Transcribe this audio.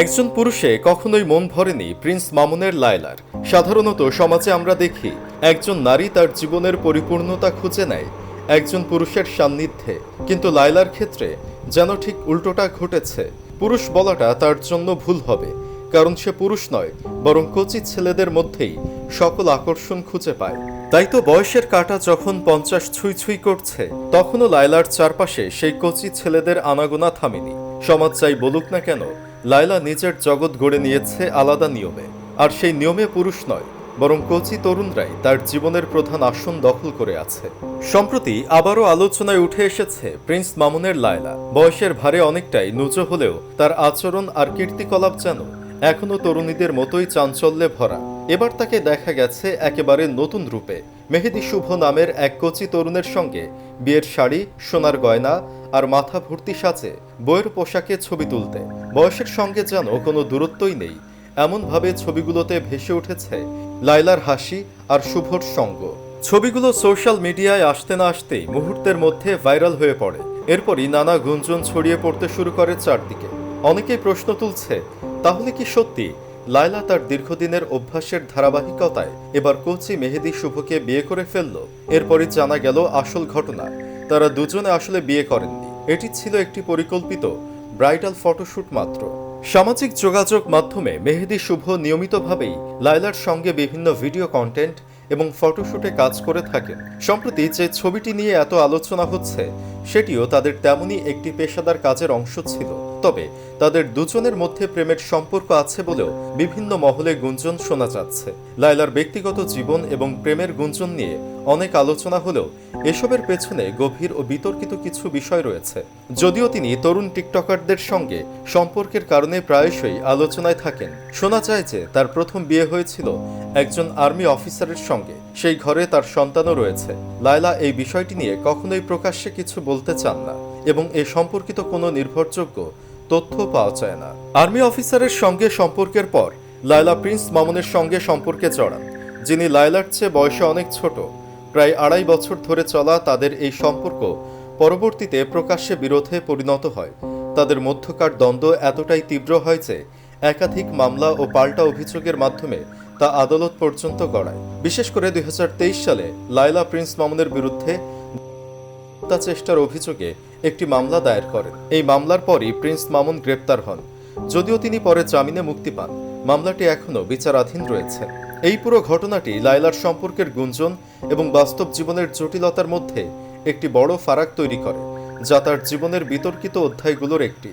একজন পুরুষে কখনোই মন ভরেনি প্রিন্স মামুনের লায়লার। সাধারণত সমাজে আমরা দেখি, একজন নারী তার জীবনের পরিপূর্ণতা খুঁজে নেয়, একজন পুরুষের সান্নিধ্যে। কিন্তু লায়লার ক্ষেত্রে যেন ঠিক উল্টোটা ঘটেছে। পুরুষ বলাটা তার জন্য ভুল হবে, কারণ সে পুরুষ নয়, বরং কচি ছেলেদের মধ্যেই সকল আকর্ষণ খুঁজে পায়। তাই তো বয়সের কাটা যখন পঞ্চাশ ছুঁই ছুঁই করছে, তখনও লায়লার চারপাশে সেই কচি ছেলেদের আনাগোনা থামেনি। সমাজ চাই বলুক না কেন লায়লা নিজের জগৎ গড়ে নিয়েছে আলাদা নিয়মে। আর সেই নিয়মে পুরুষ নয়, বরং কচি তরুণরাই তার জীবনের প্রধান আসন দখল করে আছে। সম্প্রতি আবারও আলোচনায় উঠে এসেছে প্রিন্স মামুনের লায়লা। বয়সের ভারে অনেকটাই নুজো হলেও তার আচরণ আর কীর্তিকলাপ যেন এখনও তরুণীদের মতোই চাঞ্চল্যে ভরা। এবার তাকে দেখা গেছে একেবারে নতুন রূপে। মেহেদি শুভ নামের এক কচি তরুণের সঙ্গে বিয়ের শাড়ি, সোনার গয়না আর মাথা ভর্তি সাজে বইয়ের পোশাকে ছবি তুলতে। বয়সের সঙ্গে যেন কোনো দূরত্বই নেই। এমনভাবে ছবিগুলোতে ভেসে উঠেছে লাইলার হাসি আর শুভর সঙ্গ। ছবিগুলো সোশ্যাল মিডিয়ায় আসতে না আসতেই মুহূর্তের মধ্যে ভাইরাল হয়ে পড়ে। এরপরই নানা গুঞ্জন ছড়িয়ে পড়তে শুরু করে চারদিকে। অনেকেই প্রশ্ন তুলছে, তাহলে কি সত্যি লায়লা তার দীর্ঘদিনের অভ্যাসের ধারাবাহিকতায় এবার কোচি মেহেদি শুভকে বিয়ে করে ফেলল? এরপরই জানা গেল আসল ঘটনা, তারা দুজনে আসলে বিয়ে করেননি। এটি ছিল একটি পরিকল্পিত ব্রাইডাল ফটোশুট মাত্র। সামাজিক যোগাযোগ মাধ্যমে মেহেদি শুভ নিয়মিতভাবেই লাইলার সঙ্গে বিভিন্ন ভিডিও কন্টেন্ট এবং ফটোশুটে কাজ করে থাকেন। সম্প্রতি যে ছবিটি নিয়ে এত আলোচনা হচ্ছে, সেটিও তাদের তেমনই একটি পেশাদার কাজের অংশ ছিল। তবে তাদের দুজনের মধ্যে প্রেমের সম্পর্ক আছে বলেও বিভিন্ন মহলে গুঞ্জন শোনা যাচ্ছে। লায়লার ব্যক্তিগত জীবন এবং প্রেমের গুঞ্জন নিয়ে অনেক আলোচনা হলেও এসবের পেছনে গভীর ও বিতর্কিত কিছু বিষয় রয়েছে। যদিও তিনি তরুণ টিকটকারদের সঙ্গে সম্পর্কের কারণে প্রায়শই আলোচনায় থাকেন। শোনা যায় যে তার প্রথম বিয়ে হয়েছিল একজন আর্মি অফিসারের সঙ্গে। সেই ঘরে তার সন্তানও রয়েছে। লায়লা এই বিষয়টি নিয়ে কখনোই প্রকাশ্যে কিছু বলতে চান না এবং এ সম্পর্কিত কোনো নির্ভরযোগ্য তথ্য পাওয়া যায় না। আর্মি অফিসারের সঙ্গে সম্পর্কের পর লায়লা প্রিন্স মামুনের সঙ্গে সম্পর্কে জড়ান, যিনি লায়লার চেয়ে বয়সে অনেক ছোট। প্রায় আড়াই বছর ধরে চলা তাদের এই সম্পর্ক পরবর্তীতে প্রকাশ্যে বিরোধে পরিণত হয়। তাদের মধ্যকার দ্বন্দ্ব এতটাই তীব্র হয় যে একাধিক মামলা ও পাল্টা অভিযোগের মাধ্যমে তা আদালত পর্যন্ত গড়ায়। বিশেষ করে দুই হাজার তেইশ সালে লায়লা প্রিন্স মামুনের বিরুদ্ধে চেষ্টার অভিযোগে একটি মামলা দায়ের করেন। এই মামলার পরই প্রিন্স মামুন গ্রেপ্তার হন। যদিও তিনি পরে জামিনে মুক্তি পান, মামলাটি এখনও বিচারাধীন রয়েছে। এই পুরো ঘটনাটি লাইলার সম্পর্কের গুঞ্জন এবং বাস্তব জীবনের জটিলতার মধ্যে একটি বড় ফারাক তৈরি করে, যা তার জীবনের বিতর্কিত অধ্যায়গুলোর একটি।